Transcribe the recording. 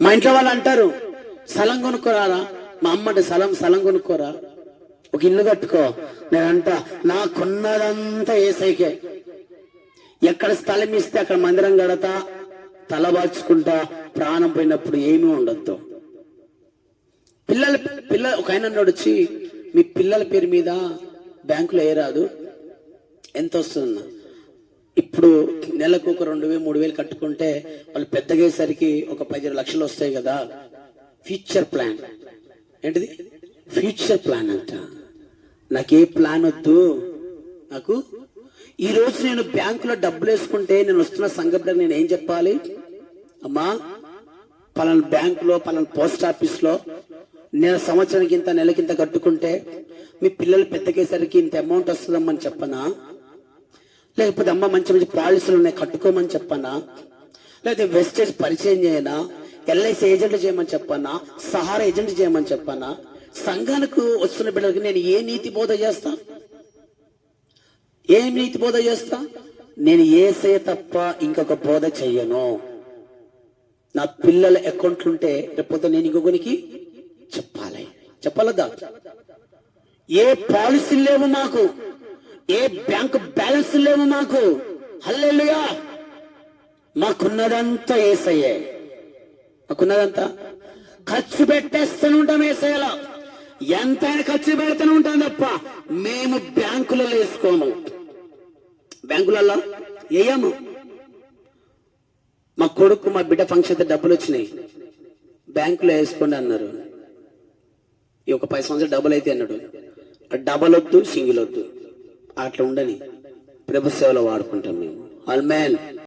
మా ఇంట్లో వాళ్ళు అంటారు స్థలం కొనుక్కోరారా? మా అమ్మటి స్థలం స్థలం కొనుక్కోరా? ఒక ఇల్లు కట్టుకో. నేనంట నాకున్నదంతా ఏసైకే. ఎక్కడ స్థలం ఇస్తే అక్కడ మందిరం కడతా తలబాచుకుంటా ప్రాణం పోయినప్పుడు ఏమీ ఉండొద్దు. పిల్లల పిల్ల ఒక ఆయన వచ్చి మీ పిల్లల పేరు మీద బ్యాంకులో ఏ రాదు? ఎంత వస్తుందన్నా? ఇప్పుడు నెలకు ఒక రెండు వేలు మూడు వేలు కట్టుకుంటే వాళ్ళు పెద్దగేసరికి ఒక పదిహేను లక్షలు వస్తాయి కదా. ఫ్యూచర్ ప్లాన్ ఏంటిది? ఫ్యూచర్ ప్లాన్ అంట. నాకే ప్లాన్ వద్దు? నాకు ఈ రోజు నేను బ్యాంకులో డబ్బులు వేసుకుంటే నేను వస్తున్న సంఘటన నేను ఏం చెప్పాలి? అమ్మా పలానా బ్యాంకులో పలానా పోస్ట్ ఆఫీస్లో నేను సంవత్సరానికి ఇంత నెలకింత కట్టుకుంటే మీ పిల్లలు పెద్దకేసరికి ఇంత అమౌంట్ వస్తుందమ్మని చెప్పనా? లేకపోతే అమ్మ మంచి మంచి పాలసీలు ఉన్నాయి కట్టుకోమని చెప్పనా? లేకపోతే వెస్టేజ్ పరిచయం చేయనా? ఎల్ఐసి ఏజెంట్ చేయమని చెప్పనా? సహారా ఏజెంట్ చేయమని చెప్పనా? సంఘానికి వస్తున్న బిడ్డలకి నేను ఏ నీతి బోధ చేస్తా? ఏం నీతి బోధ చేస్తా? నేను ఏసే తప్ప ఇంకొక బోధ చెయ్యను. నా పిల్లల అకౌంట్లు ఉంటే రేపొద్దు నేను ఇంకొకరికి చెప్పాలి. చెప్పాలదా? ఏ పాలసీలు లేవు మాకు. ఏ బ్యాంక్ బ్యాలెన్స్ లేవు మాకు. హల్లెలూయా. మాకున్నదంతా ఏసయ్యే. మాకున్నదంతా ఖర్చు పెట్టేస్తూనే ఉంటాం ఏసయ్యలా. ఎంతైనా ఖర్చు పెడుతూనే ఉంటాం తప్ప మేము బ్యాంకులలో వేసుకోము. బ్యాంకులలో వేయము. మా కొడుకు మా బిడ్డ ఫంక్షన్ డబ్బులు వచ్చినాయి బ్యాంకులో వేసుకోండి అన్నారు. ఈ ఒక పది సంవత్సరాలు డబ్బులు అయితే అన్నాడు. డబల్ వద్దు సింగిల్ వద్దు. అట్లా ఉండని ప్రభు సేవలో వాడుకుంటాం మేము. All man